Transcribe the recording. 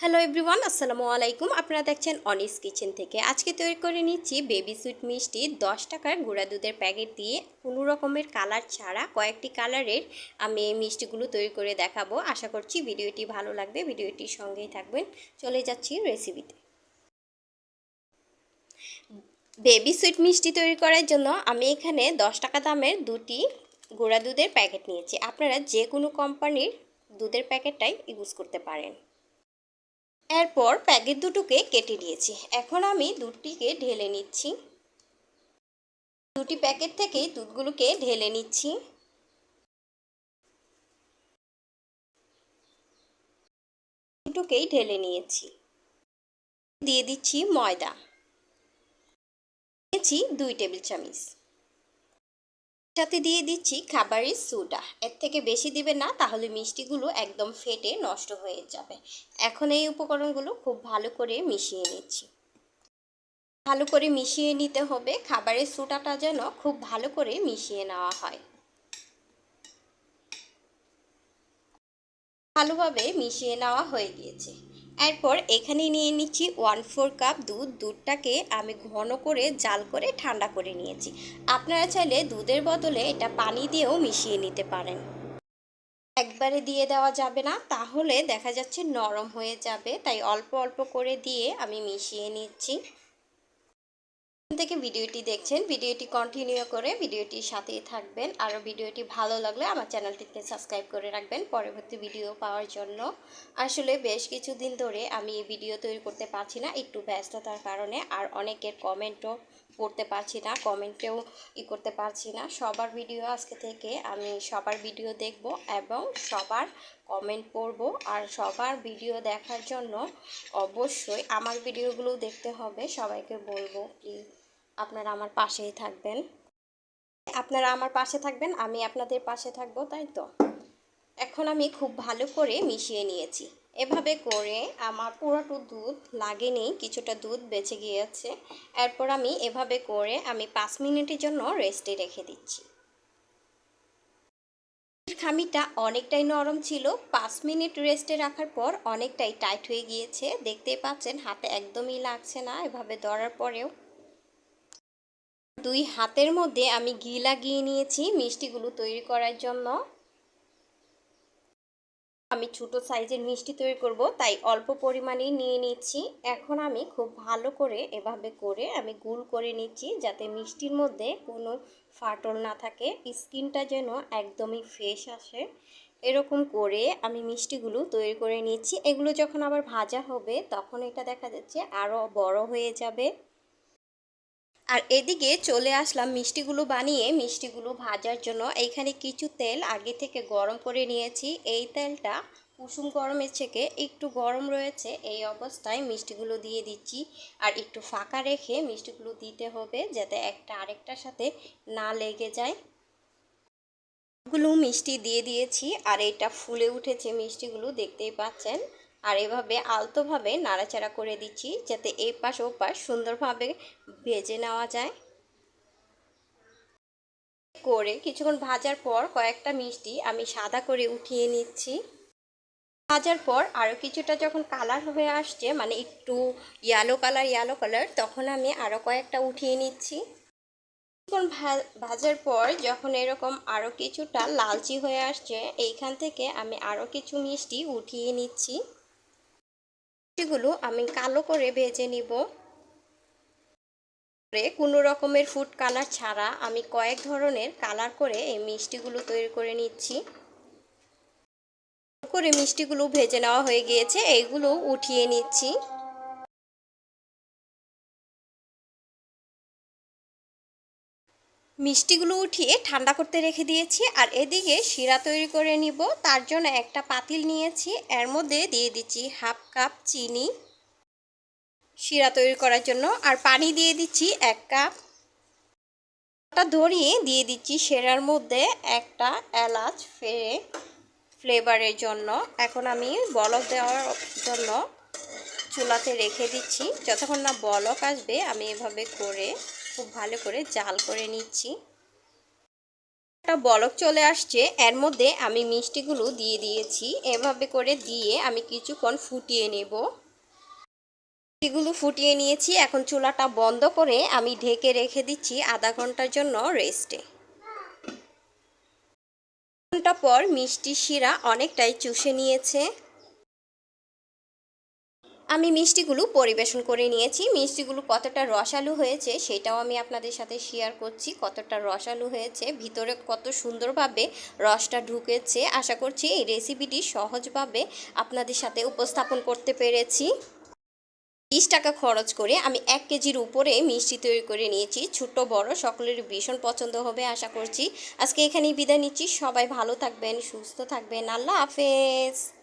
Hello everyone আসসালামু আলাইকুম। আপনারা দেখছেন অনিস কিচেন থেকে। আজকে তৈরি করে নিচ্ছি বেবি সুইট মিষ্টি, দশ টাকার গুঁড়া দুধের প্যাকেট দিয়ে কোনো রকমের কালার ছাড়া কয়েকটি কালারের আমি এই মিষ্টিগুলো তৈরি করে দেখাবো। আশা করছি ভিডিওটি ভালো লাগবে, ভিডিওটির সঙ্গেই থাকবেন। চলে যাচ্ছি রেসিপিতে বেবি সুইট মিষ্টি তৈরি করার জন্য আমি এখানে দশ টাকা দামের দুটি গুঁড়া দুধের প্যাকেট নিয়েছি। আপনারা যে কোনো কোম্পানির দুধের প্যাকেটটাই ইউজ করতে পারেন। এরপর প্যাকেট দুটোকে কেটে নিয়েছি। এখন আমি দুধটিকে ঢেলে নিচ্ছি। দুটি প্যাকেট থেকে দুধগুলোকে ঢেলে নিচ্ছি। দুটোকেই ঢেলে নিয়েছি। দিয়ে দিচ্ছি ময়দা। নিয়েছি দুই টেবিল চামচ। সাথে দিয়ে দিচ্ছি খাবারের সোডা। এর থেকে বেশি দিবে না, তাহলে মিষ্টিগুলো একদম ফেটে নষ্ট হয়ে যাবে। এখন এই উপকরণগুলো খুব ভালো করে মিশিয়ে নিচ্ছি। ভালো করে মিশিয়ে নিতে হবে, খাবারের সোডাটা যেন খুব ভালো করে মিশিয়ে নেওয়া হয়। ভালোভাবে মিশিয়ে নেওয়া হয়ে গিয়েছে। এরপর এখানে নিয়ে নিচ্ছি ওয়ান ফোর কাপ দুধ। দুধটাকে আমি ঘন করে জাল করে ঠান্ডা করে নিয়েছি। আপনারা চাইলে দুধের বদলে এটা পানি দিয়েও মিশিয়ে নিতে পারেন। একবারে দিয়ে দেওয়া যাবে না, তাহলে দেখা যাচ্ছে নরম হয়ে যাবে। তাই অল্প অল্প করে দিয়ে আমি মিশিয়ে নিচ্ছি। থেকে ভিডিওটি দেখছেন, ভিডিওটি কন্টিনিউ করে ভিডিওটির সাথেই থাকবেন। আর ভিডিওটি ভালো লাগলে আমার চ্যানেলটিকে সাবস্ক্রাইব করে রাখবেন পরবর্তী ভিডিও পাওয়ার জন্য। আসলে বেশ কিছুদিন ধরে আমি এই ভিডিও তৈরি করতে পারছি না, একটু ব্যস্ততার কারণে। আর অনেকের কমেন্টও পড়তে পারছি না, কমেন্টেও ই করতে পারছি না। সবার ভিডিও আজকে থেকে আমি সবার ভিডিও দেখব এবং সবার কমেন্ট পড়ব। আর সবার ভিডিও দেখার জন্য অবশ্যই আমার ভিডিওগুলো দেখতে হবে, সবাইকে বলব প্লিজ আপনারা আমার পাশেই থাকবেন। আপনারা আমার পাশে থাকবেন, আমি আপনাদের পাশে থাকব, তাই তো? এখন আমি খুব ভালো করে মিশিয়ে নিয়েছি। এভাবে করে আমার পুরোটু দুধ লাগেনি, কিছুটা দুধ বেঁচে গিয়েছে। এরপর আমি এভাবে করে আমি পাঁচ মিনিটের জন্য রেস্টে রেখে দিচ্ছি। খামিটা অনেকটাই নরম ছিল। পাঁচ মিনিট রেস্টে রাখার পর অনেকটাই টাইট হয়ে গিয়েছে। দেখতেই পাচ্ছেন, হাতে একদমই লাগছে না এভাবে ধরার পরেও। দুই হাতের মধ্যে আমি ঘি লাগিয়ে নিয়েছি মিষ্টিগুলো তৈরি করার জন্য। আমি ছোট সাইজের মিষ্টি তৈরি করব, তাই অল্প পরিমাণেই নিয়ে নিচ্ছি। এখন আমি খুব ভালো করে এভাবে করে আমি গুল করে নিচ্ছি, যাতে মিষ্টির মধ্যে কোনো ফাটল না থাকে। স্কিনটা যেন একদমই ফ্রেশ আসে। এরকম করে আমি মিষ্টিগুলো তৈরি করে নিচ্ছি। এগুলো যখন আবার ভাজা হবে, তখন এটা দেখা যাচ্ছে আরও বড় হয়ে যাবে। আর এদিকে চলে আসলাম মিষ্টিগুলো বানিয়ে, মিষ্টিগুলো ভাজার জন্য। এইখানে কিছু তেল আগে থেকে গরম করে নিয়েছি। এই তেলটা কুসুম গরমের থেকে একটু গরম রয়েছে। এই অবস্থায় মিষ্টিগুলো দিয়ে দিচ্ছি। আর একটু ফাঁকা রেখে মিষ্টিগুলো দিতে হবে যাতে একটা আরেকটার সাথে না লেগে যায়। গুলো মিষ্টি দিয়ে দিয়েছি। আর এটা ফুলে উঠেছে মিষ্টিগুলো, দেখতেই পাচ্ছেন। আর এভাবে আলতোভাবে নাড়াচাড়া করে দিচ্ছি যাতে এই পাশ ও পাশ সুন্দরভাবে ভেজে নেওয়া যায়। করে কিছুক্ষণ ভাজার পর কয়েকটা মিষ্টি আমি সাদা করে উঠিয়ে নিচ্ছি। ভাজার পর আরও কিছুটা যখন কালার হয়ে আসছে মানে একটু ইয়েলো কালার ইয়েলো কালার তখন আমি আরও কয়েকটা উঠিয়ে নিচ্ছি। কিছুক্ষণ ভাজার পর যখন এরকম আরও কিছুটা লালচি হয়ে আসছে, এইখান থেকে আমি আরও কিছু মিষ্টি উঠিয়ে নিচ্ছি। মিষ্টিগুলো আমি কালো করে ভেজে নিব। কোনো রকমের ফুড কালার ছাড়া আমি কয়েক ধরনের কালার করে এই মিষ্টিগুলো তৈরি করে নিচ্ছি। করে মিষ্টিগুলো ভেজে নেওয়া হয়ে গিয়েছে, এইগুলো উঠিয়ে নিচ্ছি। মিষ্টিগুলো উঠিয়ে ঠান্ডা করতে রেখে দিয়েছি আর এদিকে শিরা তৈরি করে নিব। তার জন্য একটা পাতিল নিয়েছি। এর মধ্যে দিয়ে দিচ্ছি হাফ কাপ চিনি। শিরা তৈরি করার জন্য আর পানি দিয়ে দিচ্ছি এক কাপ। ধরিয়ে দিয়ে দিচ্ছি সেরার মধ্যে একটা এলাচ ফেরে ফ্লেভারের জন্য। এখন আমি বলক দেওয়ার জন্য চুলাতে রেখে দিচ্ছি। যতক্ষণ না বলক আসবে, আমি এভাবে করে খুব ভালো করে জাল করে নিচ্ছি। একটা বলক চলে আসছে, এর মধ্যে আমি মিষ্টিগুলো দিয়ে দিয়েছি। এভাবে করে দিয়ে আমি কিছুক্ষণ ফুটিয়ে নেব। মিষ্টিগুলো ফুটিয়ে নিয়েছি, এখন চুলাটা বন্ধ করে আমি ঢেকে রেখে দিচ্ছি আধা ঘণ্টার জন্য রেস্টে। ঘণ্টা পর মিষ্টি শিরা অনেকটাই চুষে নিয়েছে। আমি মিষ্টিগুলো পরিবেশন করে নিয়েছি। মিষ্টিগুলো কতটা রসালো হয়েছে সেটাও আমি আপনাদের সাথে শেয়ার করছি। কতটা রসালো হয়েছে, ভিতরে কত সুন্দরভাবে রসটা ঢুকেছে। আশা করছি এই রেসিপিটি সহজভাবে আপনাদের সাথে উপস্থাপন করতে পেরেছি। বিশ টাকা খরচ করে আমি এক কেজির উপরে মিষ্টি তৈরি করে নিয়েছি। ছোট, বড় সকলের ভীষণ পছন্দ হবে আশা করছি। আজকে এখানেই বিদায় নিচ্ছি। সবাই ভালো থাকবেন, সুস্থ থাকবেন। আল্লাহ হাফেজ।